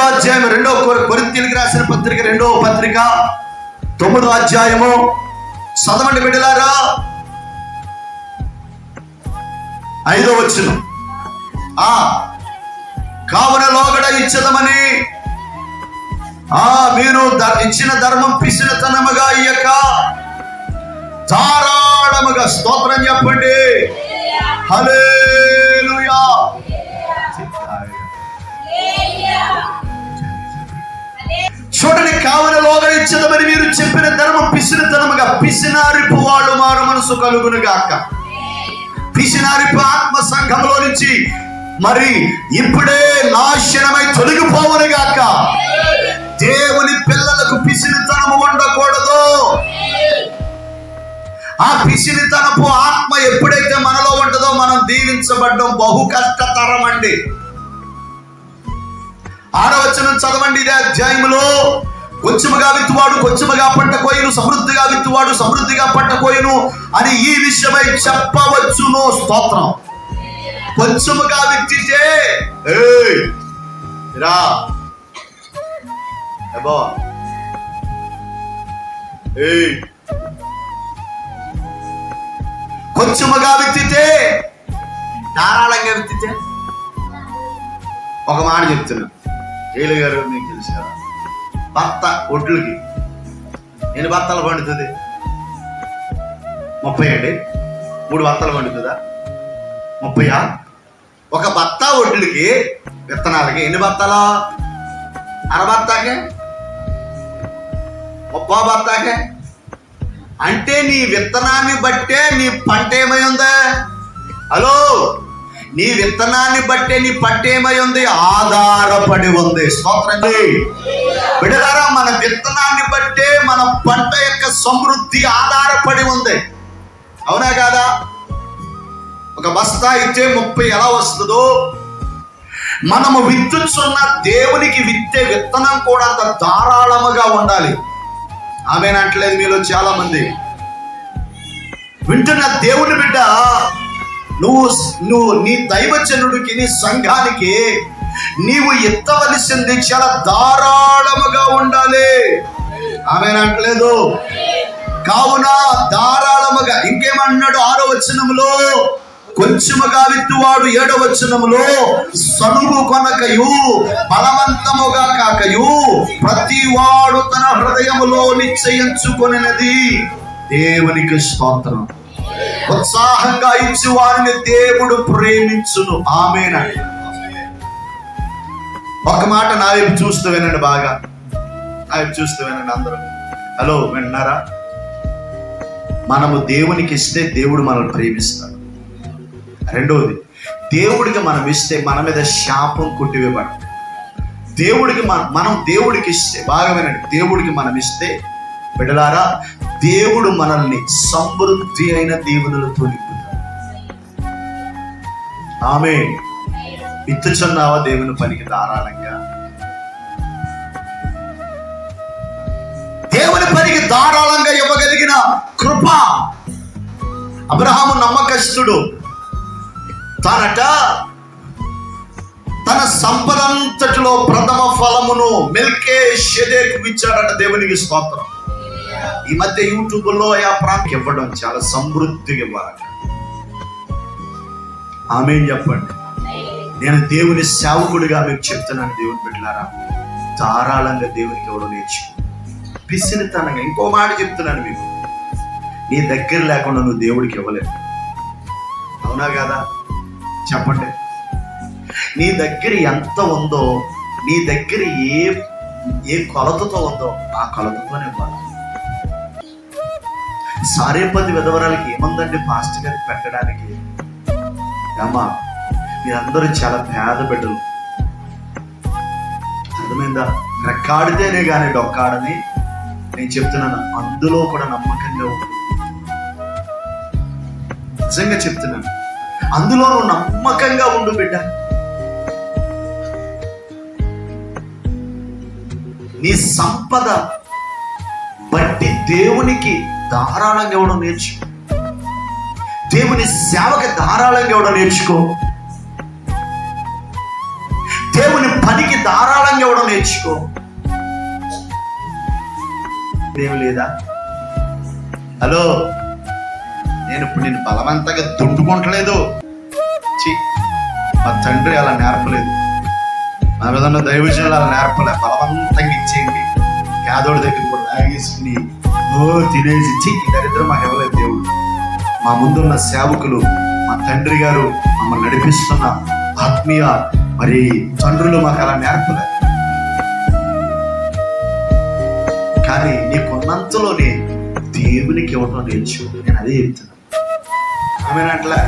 తొమ్మిదో అధ్యాయం రెండో కొరింతీలకు రాసిన పత్రిక రెండవ పత్రిక తొమ్మిదో అధ్యాయము. చదవండి బిడ్డలారా. ఐదో వచ్చిన ఆ కావున లోగడ ఇచ్చదమని ఆ మీరు ఇచ్చిన ధర్మం పిసినతనముగా ఇయ్యక ధారాళముగా స్తోత్రం చెప్పండి. హల్లెలూయా. లోగడ మీరు చెప్పిన ధర్మం పిసినతనముగా పిసినారిపు వాళ్ళు మారు మనసు కలుగును గాక పిసినారిపు ఆత్మ సంఘంలో నుంచి మరి ఇప్పుడే నాశనమై తొలగిపోవను గాక దేవుని పిల్లలకు పిసినితనము ఉండకూడదు. ఆ పిసినితనపు ఆత్మ ఎప్పుడైతే మనలో ఉంటుందో మనం దీవించబడ్డం బహు కష్టతరం అండి ఆరవచనం చదవండి ఇదే అధ్యాయంలో కొంచెముగా విత్తువాడు కొంచెముగా పంట కోయను సమృద్ధిగా విత్తువాడు సమృద్ధిగా పంట కోయను అని ఈ విషయమై చెప్పవచ్చును స్తోత్రం. కొంచెముగా విత్తితే రా. కొంచెముగా విత్తితే ధారాళంగా విత్తితే. ఒక మాట చెప్తున్నా. ఏలు గారు మీకు తెలుసు కదా. భర్త ఒడ్లకి. ఎన్ని భర్తలు పండుతుంది? ముప్పై అండి. మూడు భర్తలు పండుతుందా? ముప్పయా ఒక భర్త ఒడ్లుకి విత్తనాలకి ఎన్ని భర్తలు? అరభర్తాకే ముప్పా బత్తాకే అంటే నీ విత్తనాన్ని బట్టే నీ పంట ఏమై ఉందా? హలో? నీ విత్తనాన్ని బట్టే నీ పట్టేమై ఉంది ఆధారపడి ఉంది. స్తోత్రం విడదారా మన విత్తనాన్ని బట్టే మన పంట యొక్క సమృద్ధి ఆధారపడి ఉంది. అవునా కాదా? ఒక బస్తా ఇచ్చే ముప్పై ఎలా వస్తుందో? మనము విత్తున్న దేవునికి విత్తే విత్తనం కూడా అంత ధారాళముగా ఉండాలి. ఆమెనట్లేదు మీలో చాలా మంది వింటున్న దేవుని బిడ్డ నువ్వు నువ్వు నీ దైవజనుడికి నీ సంఘానికి నీవు ఎత్తవలసింది చాలా ధారాళముగా ఉండాలి. ఆమె ఆమెనంటలేదు కావున ధారాళముగా ఇంకేమన్నాడు? ఆరో వచనములో కొంచెముగా విత్తువాడు ఏడో వచనములో సనుగు కొనకయు బలవంతముగా కాకయు ప్రతి వాడు తన హృదయములో నిశ్చయించుకొనినది దేవునికి స్తోత్రం. ఉత్సాహంగా ఇచ్చి వారిని దేవుడు ప్రేమించును. ఆమెన ఒక మాట నా వైపు చూస్తూ వినండి బాగా. నా వైపు చూస్తూ వినండి అందరూ. హలో వింటున్నారా మనము దేవునికి ఇస్తే దేవుడు మనల్ని ప్రేమిస్తాడు. రెండవది దేవుడికి మనం ఇస్తే మన మీద శాపం కొట్టివేయబడు దేవుడికి మనం మనం దేవుడికి ఇస్తే బాగా వినండి దేవుడికి మనం ఇస్తే బిడలారా దేవుడు మనల్ని సమృద్ధి అయిన దీవెనలతో నింపుతాడు. ఆమె ఇత్తుచున్నావా దేవుని పనికి ధారాళంగా. దేవుని పనికి ధారాళంగా ఇవ్వగలిగిన కృప అబ్రహాము నమ్మకస్తుడు. తనట తన సంపదంతటిలో ప్రథమ ఫలమును మిల్కే షెదేకు ఇచ్చాడట దేవునికి స్తోత్రం. ఈ మధ్య యూట్యూబ్లో ఆ ప్రాంతం ఇవ్వడం చాలా సమృద్ధిగా ఇవ్వాలి ఆమె చెప్పండి. నేను దేవుని సేవకుడిగా మీకు చెప్తున్నాను దేవుని బిడ్డలారా. ధారాళంగా దేవునికి ఇవ్వడం నేర్చు పిసినితనంగా ఇంకో మాట చెప్తున్నాను మీకు. నీ దగ్గర లేకుండా నువ్వు దేవుడికి ఇవ్వలేవు. అవునా కదా? చెప్పండి. నీ దగ్గర ఎంత ఉందో నీ దగ్గర ఏ ఏ కొలతతో ఉందో ఆ కొలతతోనే ఇవ్వాలి. సారేపతి విధవరాలకి ఏముందండి పాస్ట్ గారి పెట్టడానికి? అమ్మా మీరందరూ చాలా పేద బిడ్డలు. అర్థమైందా? రెక్కాడితేనే కానీ డొక్కాడని నేను చెప్తున్నాను. అందులో కూడా నమ్మకంగా నిజంగా చెప్తున్నాను. అందులో నువ్వు నమ్మకంగా ఉండు బిడ్డ. నీ సంపద బట్టి దేవునికి ధారాళంగా ఇవ్వడం నేర్చుకో. దేవుని సేవకి ధారాళంగా ఇవ్వడం నేర్చుకో. దేవుని పనికి ధారాళంగా ఇవ్వడం నేర్చుకో. ఏం లేదా? హలో? నేను ఇప్పుడు నేను బలవంతంగా దుండుకుంటలేదు. చి మా తండ్రి అలా నేర్పలేదు. మా విధంగా దైవజనులు అలా నేర్పలే. బలవంతంగా ఇచ్చేయండి. యాదోడి దగ్గర కూడా లాగేసుకుని తినేసి ఇచ్చి దరిద్రం మాకు ఇవ్వలేదు దేవుడు మా ముందున్న సేవకులు మా తండ్రి గారు మమ్మల్ని నడిపిస్తున్న ఆత్మీయ మరి తండ్రులు మాకు అలా నేర్పలే. కానీ నీకున్నంతలోనే దేవునికి ఇవ్వటం నేర్చు నేను అదే చెప్తున్నా. ఆమె అట్లా